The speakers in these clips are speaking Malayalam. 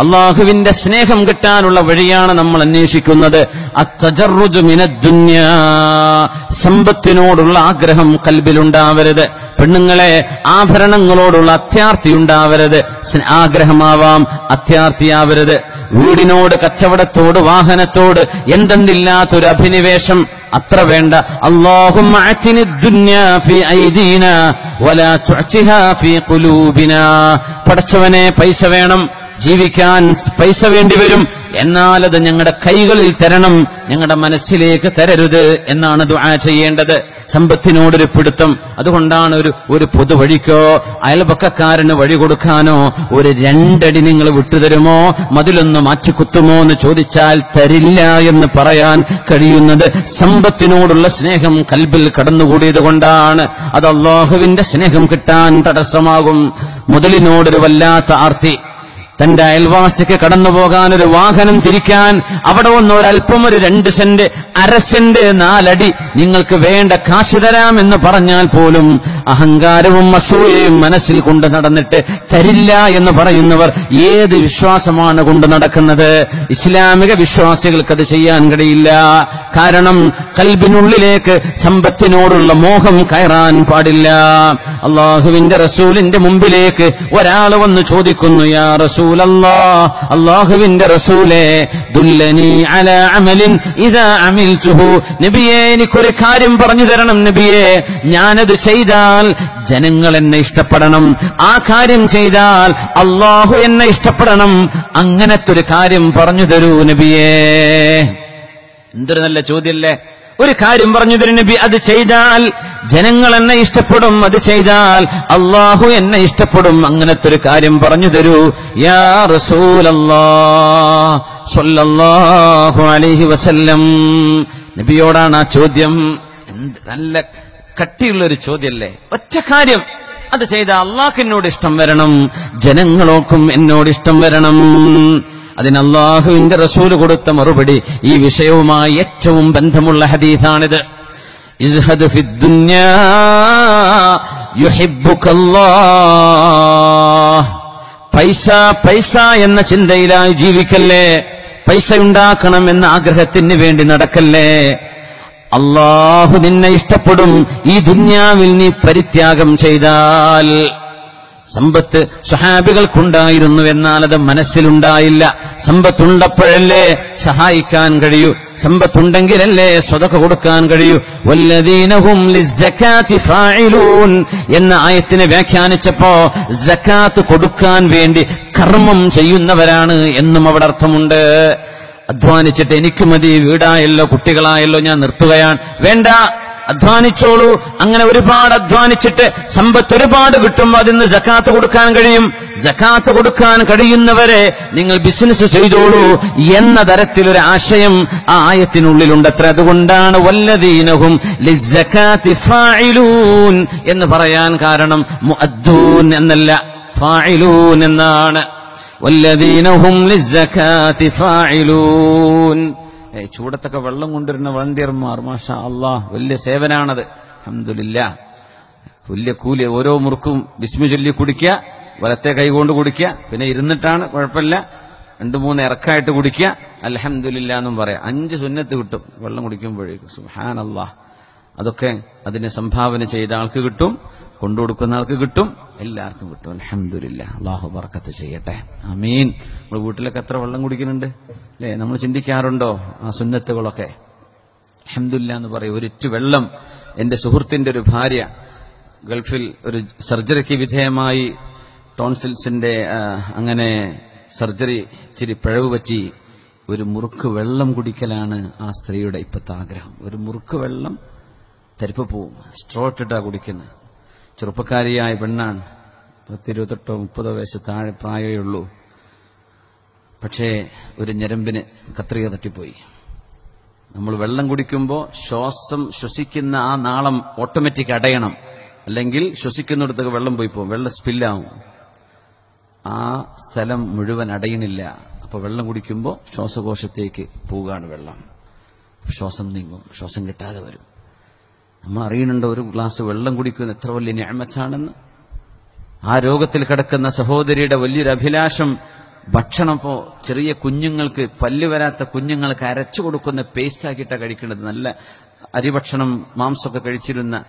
അള്ളാഹുവിന്റെ സ്നേഹം കിട്ടാനുള്ള വഴിയാണ് നമ്മൾ അന്വേഷിക്കുന്നത്. സമ്പത്തിനോടുള്ള ആഗ്രഹം കൽബിലുണ്ടാവരുത്. പെണ്ണുങ്ങളെ ആഭരണങ്ങളോടുള്ള അത്യാർത്തി ഉണ്ടാവരുത് ആഗ്രഹമാവാം അത്യാർത്തിയാവരുത് വീടിനോട് കച്ചവടത്തോട് വാഹനത്തോട് എന്തെന്നില്ലാത്തൊരു അഭിനിവേശം അത്ര വേണ്ട. അള്ളാഹും പടച്ചവനെ പൈസ വേണം ജീവിക്കാൻ പൈസ വേണ്ടി വരും. എന്നാൽ അത് ഞങ്ങളുടെ കൈകളിൽ തരണം. ഞങ്ങളുടെ മനസ്സിലേക്ക് തരരുത് എന്നാണ് ദുആ ചെയ്യേണ്ടത്. സമ്പത്തിനോടൊരു പിടുത്തം. അതുകൊണ്ടാണ് ഒരു ഒരു പൊതുവഴിക്കോ അയൽപക്കക്കാരന് വഴി കൊടുക്കാനോ ഒരു രണ്ടടി നിങ്ങൾ വിട്ടുതരുമോ? മതിലൊന്ന് മാറ്റിക്കുത്തുമോ എന്ന് ചോദിച്ചാൽ തരില്ല എന്ന് പറയാൻ കഴിയുന്നത് സമ്പത്തിനോടുള്ള സ്നേഹം കൽബിൽ കടന്നുകൂടിയത് കൊണ്ടാണ്. അത് അള്ളാഹുവിന്റെ സ്നേഹം കിട്ടാൻ തടസ്സമാകും. മുതലിനോടൊരു വല്ലാത്ത ആർത്തി. തന്റെ അയൽവാസിക്ക് കടന്നു പോകാൻ ഒരു വാഹനം തിരിക്കാൻ അവിടെ ഒന്ന് ഒരല്പം ഒരു രണ്ട് സെന്റ് അര സെന്റ് നാലടി നിങ്ങൾക്ക് വേണ്ട കാശ് തരാം എന്ന് പറഞ്ഞാൽ പോലും അഹങ്കാരവും അസൂയയും മനസ്സിൽ കൊണ്ട് നടന്നിട്ട് തരില്ല എന്ന് പറയുന്നവർ ഏത് വിശ്വാസമാണ് കൊണ്ട് നടക്കുന്നത്? ഇസ്ലാമിക വിശ്വാസികൾക്ക് അത് ചെയ്യാൻ കഴിയില്ല. കാരണം കൽബിനുള്ളിലേക്ക് സമ്പത്തിനോടുള്ള മോഹം കയറാൻ പാടില്ല. അള്ളാഹുവിന്റെ റസൂലിന്റെ മുമ്പിലേക്ക് ഒരാൾ വന്ന് ചോദിക്കുന്നു യാ റസൂലല്ലാ അള്ളാഹുവിന്റെ റസൂലേ ദുല്ലനി എനിക്കൊരു കാര്യം പറഞ്ഞു തരണം നബിയെ. ഞാനത് ചെയ്താൽ ജനങ്ങൾ എന്നെ ഇഷ്ടപ്പെടണം. ആ കാര്യം ചെയ്താൽ അള്ളാഹു എന്നെ ഇഷ്ടപ്പെടണം. അങ്ങനത്തെ ഒരു കാര്യം പറഞ്ഞു തരൂ നബിയേ. എന്തൊരു നല്ല ചോദ്യല്ലേ? ഒരു കാര്യം പറഞ്ഞു തരും നബി അത് ചെയ്താൽ ജനങ്ങൾ എന്നെ ഇഷ്ടപ്പെടും അത് ചെയ്താൽ അള്ളാഹു എന്നെ ഇഷ്ടപ്പെടും. അങ്ങനത്തെ ഒരു കാര്യം പറഞ്ഞു തരൂ. യാ റസൂലല്ലാഹു അലൈഹി വസല്ലം. നബിയോടാണ് ആ ചോദ്യം. നല്ല കട്ടിയുള്ള ഒരു ചോദ്യല്ലേ? ഒറ്റ കാര്യം. അത് ചെയ്ത അള്ളാഹ് എന്നോട് ഇഷ്ടം വരണം. ജനങ്ങളോക്കും എന്നോട് ഇഷ്ടം വരണം. അതിന് അള്ളാഹുവിന്റെ റസൂൽ കൊടുത്ത മറുപടി ഈ വിഷയവുമായി ഏറ്റവും ബന്ധമുള്ള ഹദീസാണിത് الدنيا يحبك الله പൈസ പൈസ എന്ന ചിന്തയിലായി ജീവിക്കല്ലേ? പൈസ ഉണ്ടാക്കണം എന്ന ആഗ്രഹത്തിന് വേണ്ടി നടക്കല്ലേ? അള്ളാഹു നിന്നെ ഇഷ്ടപ്പെടും. ഈ ദുന്യാവിൽ നീ പരിത്യാഗം ചെയ്താൽ. സമ്പത്ത് സ്വഹാബികൾക്കുണ്ടായിരുന്നു എന്നാൽ അത് മനസ്സിലുണ്ടായില്ല. സമ്പത്തുണ്ടപ്പോഴല്ലേ സഹായിക്കാൻ കഴിയൂ. സമ്പത്തുണ്ടെങ്കിലല്ലേ സ്വതക കൊടുക്കാൻ കഴിയൂ. എന്ന ആയത്തിനെ വ്യാഖ്യാനിച്ചപ്പോ ജക്കാത്ത് കൊടുക്കാൻ വേണ്ടി കർമ്മം ചെയ്യുന്നവരാണ് എന്നും അവിടെ അർത്ഥമുണ്ട്. അധ്വാനിച്ചിട്ട് എനിക്ക് മതി വീടായല്ലോ കുട്ടികളായല്ലോ ഞാൻ നിർത്തുകയാണ്. വേണ്ട. അധ്വാനിച്ചോളൂ. അങ്ങനെ ഒരുപാട് അധ്വാനിച്ചിട്ട് സമ്പത്ത് ഒരുപാട് കിട്ടും. അതിന് ജക്കാത്ത് കൊടുക്കാൻ കഴിയും. ജക്കാത്ത് കൊടുക്കാൻ കഴിയുന്നവരെ നിങ്ങൾ ബിസിനസ് ചെയ്തോളൂ എന്ന തരത്തിലൊരു ആശയം ആ ആയത്തിനുള്ളിലുണ്ട്. അത്ര അതുകൊണ്ടാണ് ഫാഇലൂൻ എന്ന് പറയാൻ കാരണം മുഅദ്ദൂൻ എന്നല്ല ഫായിലൂൻ എന്നാണ്. ഫാഇലൂൻ. ഏയ് ചൂടത്തൊക്കെ വെള്ളം കൊണ്ടുവരുന്ന വളണ്ടിയർമാർ മാഷാ അള്ളാഹ് വലിയ സേവനാണത്. അഹമ്മദില്ല വലിയ കൂലി ഓരോ മുറുക്കും ബിസ്മി ചൊല്ലി കുടിക്കുക വലത്തെ കൈ കൊണ്ട് കുടിക്കുക പിന്നെ ഇരുന്നിട്ടാണ് കുഴപ്പമില്ല. രണ്ടു മൂന്ന് ഇറക്കായിട്ട് കുടിക്കുക. അലഹമില്ല എന്നും പറയാം. അഞ്ച് സുന്നത്ത് കിട്ടും. വെള്ളം കുടിക്കുമ്പോഴേക്കും സുഹാൻ അള്ളാഹ് അതൊക്കെ അതിനെ സംഭാവന ചെയ്ത ആൾക്ക് കിട്ടും കൊണ്ടുകൊടുക്കുന്ന ആൾക്ക് കിട്ടും എല്ലാവർക്കും കിട്ടും. അലഹമില്ല അള്ളാഹു ബർക്കത്ത് ചെയ്യട്ടെ. അമീൻ നമ്മുടെ വീട്ടിലൊക്കെ എത്ര വെള്ളം കുടിക്കുന്നുണ്ട്? അല്ലേ? നമ്മൾ ചിന്തിക്കാറുണ്ടോ ആ സുന്നത്തുകളൊക്കെ? അഹമ്മദില്ല എന്ന് പറയും ഒരിറ്റു വെള്ളം എന്റെ സുഹൃത്തിന്റെ ഒരു ഭാര്യ ഗൾഫിൽ ഒരു സർജറിക്ക് വിധേയമായി ടോൺസിൽസിന്റെ അങ്ങനെ സർജറി ഇച്ചിരി പിഴവ് പറ്റി ഒരു മുറുക്ക് വെള്ളം കുടിക്കലാണ് ആ സ്ത്രീയുടെ ഇപ്പോഴത്തെ ആഗ്രഹം. ഒരു മുറുക്ക് വെള്ളം തരിപ്പ് പോവും സ്ട്രോ ഇട്ടിട്ടാ കുടിക്കുന്നത് ചെറുപ്പക്കാരിയായ പെണ്ണാണ് പത്തിരുപത്തെട്ടോ മുപ്പതോ വയസ്സ് താഴെ പ്രായമേ ഉള്ളൂ. പക്ഷേ ഒരു ഞരമ്പിന് കത്രിക തട്ടിപ്പോയി നമ്മൾ വെള്ളം കുടിക്കുമ്പോൾ ശ്വാസം ശ്വസിക്കുന്ന ആ നാളം ഓട്ടോമാറ്റിക് അടയണം. അല്ലെങ്കിൽ ശ്വസിക്കുന്നിടത്തേക്ക് വെള്ളം പോയി പോകും. വെള്ളം സ്പില്ലാവും ആ സ്ഥലം മുഴുവൻ അടയണില്ല. അപ്പൊ വെള്ളം കുടിക്കുമ്പോൾ ശ്വാസകോശത്തേക്ക് പോവുകയാണ് വെള്ളം. ശ്വാസം നീങ്ങും. ശ്വാസം കിട്ടാതെ വരും. നമ്മൾ അറിയണുണ്ട് ഒരു ഗ്ലാസ് വെള്ളം കുടിക്കുന്ന എത്ര വലിയ ഞാമച്ചാണെന്ന് ആ രോഗത്തിൽ കിടക്കുന്ന സഹോദരിയുടെ വലിയൊരു അഭിലാഷം ഭക്ഷണം ഇപ്പോ ചെറിയ കുഞ്ഞുങ്ങൾക്ക് പല്ല് വരാത്ത കുഞ്ഞുങ്ങൾക്ക് അരച്ചു കൊടുക്കുന്ന പേസ്റ്റ് ആക്കിയിട്ടാണ് കഴിക്കേണ്ടത് നല്ല അരിഭക്ഷണം മാംസമൊക്കെ കഴിച്ചിരുന്ന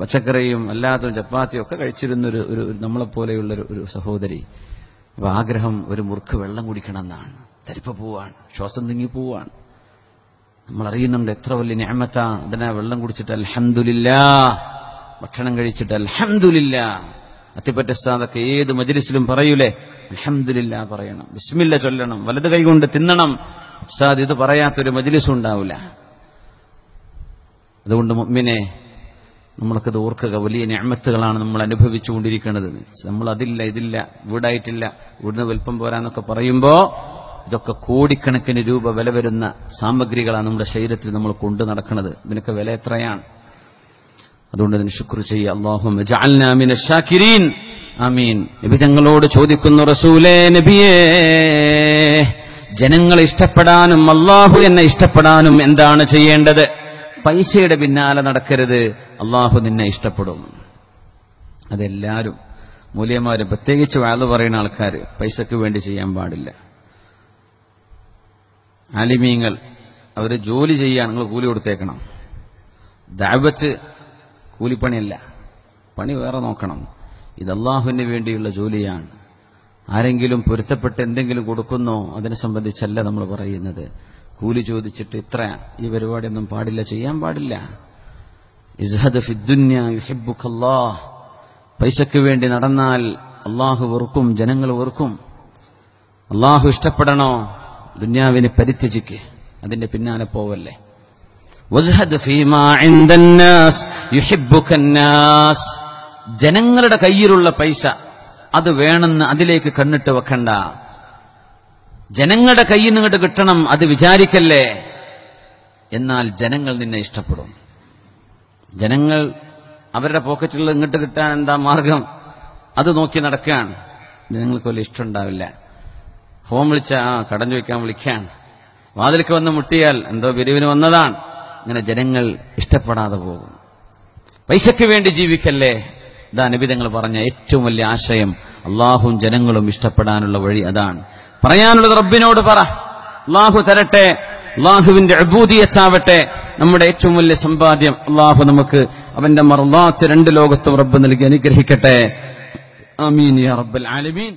പച്ചക്കറിയും അല്ലാതെ ചപ്പാത്തിയും ഒക്കെ കഴിച്ചിരുന്ന ഒരു ഒരു നമ്മളെ പോലെയുള്ള ഒരു- സഹോദരി. അപ്പൊ ആഗ്രഹം ഒരു മുറുക്ക് വെള്ളം കുടിക്കണം എന്നാണ് തരിപ്പ പോവാണ്. ശ്വാസം തിങ്ങി പോവാണ്. നമ്മൾ അറിയുന്നുണ്ട് എത്ര വലിയ ഞാമത്ത അതിനാ വെള്ളം കുടിച്ചിട്ട് അൽഹംദുലില്ലാ. ഭക്ഷണം കഴിച്ചിട്ട് അൽഹംദുലില്ലാ. അത്തിപ്പറ്റ സ്ഥാനത്തൊക്കെ ഏത് മജിലിസിലും പറയൂലേ? അൽഹംദുലില്ലാ പറയണം. ബിസ്മില്ല ചൊല്ലണം. വലത് കൈകൊണ്ട് തിന്നണം. ഉസ്താദ് ഇത് പറയാത്തൊരു മജ്ലിസ് ഉണ്ടാവില്ല അതുകൊണ്ട് മുമ്മിനെ നമ്മളൊക്കെ ഓർക്കുക. വലിയ ഞാമത്തുകളാണ് നമ്മൾ അനുഭവിച്ചുകൊണ്ടിരിക്കുന്നത് നമ്മൾ അതില്ല ഇതില്ല വീടായിട്ടില്ല വീടിന് വലിപ്പം പോരാന്നൊക്കെ പറയുമ്പോ ഇതൊക്കെ കോടിക്കണക്കിന് രൂപ വില വരുന്ന സാമഗ്രികളാണ് നമ്മുടെ ശരീരത്തിൽ നമ്മൾ കൊണ്ടു നടക്കുന്നത്. ഇതിനൊക്കെ വില എത്രയാണ്? അതുകൊണ്ട് ഇതിന് ശുക്ർ ചെയ്യുക. അള്ളാഹും ആമീൻ. നബി തങ്ങളോട് ചോദിക്കുന്നു റസൂലേ നബിയേ ജനങ്ങളെ ഇഷ്ടപ്പെടാനും അള്ളാഹു എന്നെ ഇഷ്ടപ്പെടാനും എന്താണ് ചെയ്യേണ്ടത്? പൈസയുടെ പിന്നാലെ നടക്കരുത്. അള്ളാഹു നിന്നെ ഇഷ്ടപ്പെടും. അതെല്ലാരും മൂല്യന്മാരും പ്രത്യേകിച്ച് വാഴ പറയുന്ന ആൾക്കാർ പൈസക്ക് വേണ്ടി ചെയ്യാൻ പാടില്ല. ആലിമീങ്ങൾ അവർ ജോലി ചെയ്യാൻ നിങ്ങൾ കൂലി കൊടുത്തേക്കണം. ദാവച്ച് കൂലിപ്പണിയല്ല പണി വേറെ നോക്കണം. ഇത് അള്ളാഹുവിന് വേണ്ടിയുള്ള ജോലിയാണ്. ആരെങ്കിലും പൊരുത്തപ്പെട്ട് എന്തെങ്കിലും കൊടുക്കുന്നോ അതിനെ സംബന്ധിച്ചല്ല നമ്മൾ പറയുന്നത്. കൂലി ചോദിച്ചിട്ട് ഇത്ര ഈ പരിപാടിയൊന്നും പാടില്ല ചെയ്യാൻ പാടില്ല. പൈസയ്ക്ക് വേണ്ടി നടന്നാൽ അള്ളാഹു വെറുക്കും ജനങ്ങൾ വെറുക്കും. അള്ളാഹു ഇഷ്ടപ്പെടണോ? ദുന്യാവിനെ പരിത്യജിക്ക്. അതിന്റെ പിന്നാലെ പോവല്ലേ. ഫീമാ ജനങ്ങളുടെ കയ്യിലുള്ള പൈസ അത് വേണമെന്ന് അതിലേക്ക് കണ്ണിട്ട് വെക്കണ്ട. ജനങ്ങളുടെ കയ്യിൽ നിന്നിട്ട് കിട്ടണം അത് വിചാരിക്കല്ലേ? എന്നാൽ ജനങ്ങൾ നിന്നെ ഇഷ്ടപ്പെടും. ജനങ്ങൾ അവരുടെ പോക്കറ്റിൽ ഇങ്ങോട്ട് കിട്ടാൻ എന്താ മാർഗം? അത് നോക്കി നടക്കുകയാണ്. ജനങ്ങൾക്ക് വലിയ ഇഷ്ടമുണ്ടാവില്ല ഫോൺ വിളിച്ച ആ കടം ചോദിക്കാൻ വിളിക്കാൻ. വാതിലേക്ക് വന്ന് മുട്ടിയാൽ എന്തോ പിരിവിന് വന്നതാണ്. ഇങ്ങനെ ജനങ്ങൾ ഇഷ്ടപ്പെടാതെ പോകും. പൈസയ്ക്ക് വേണ്ടി ജീവിക്കല്ലേ? ഇതാ നബിതങ്ങൾ പറഞ്ഞ ഏറ്റവും വലിയ ആശയം അള്ളാഹും ജനങ്ങളും ഇഷ്ടപ്പെടാനുള്ള വഴി അതാണ്. പറയാനുള്ളത് റബ്ബിനോട് പറ. അള്ളാഹു തരട്ടെ അള്ളാഹുവിന്റെ അഭൂതിയത്താവട്ടെ നമ്മുടെ ഏറ്റവും വലിയ സമ്പാദ്യം അള്ളാഹു നമുക്ക് അവന്റെ മറുലാച്ച് രണ്ട് ലോകത്തും റബ്ബ് നൽകി അനുഗ്രഹിക്കട്ടെ. അമീൻ റബ്ബൽ ആലമീൻ.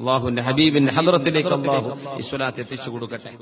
അള്ളാഹുവിന്റെ ഹബീബിന്റെ ഹദ്റത്തിലേക്ക് അള്ളാഹു ഈ സ്വലാത്ത് എത്തിച്ചു കൊടുക്കട്ടെ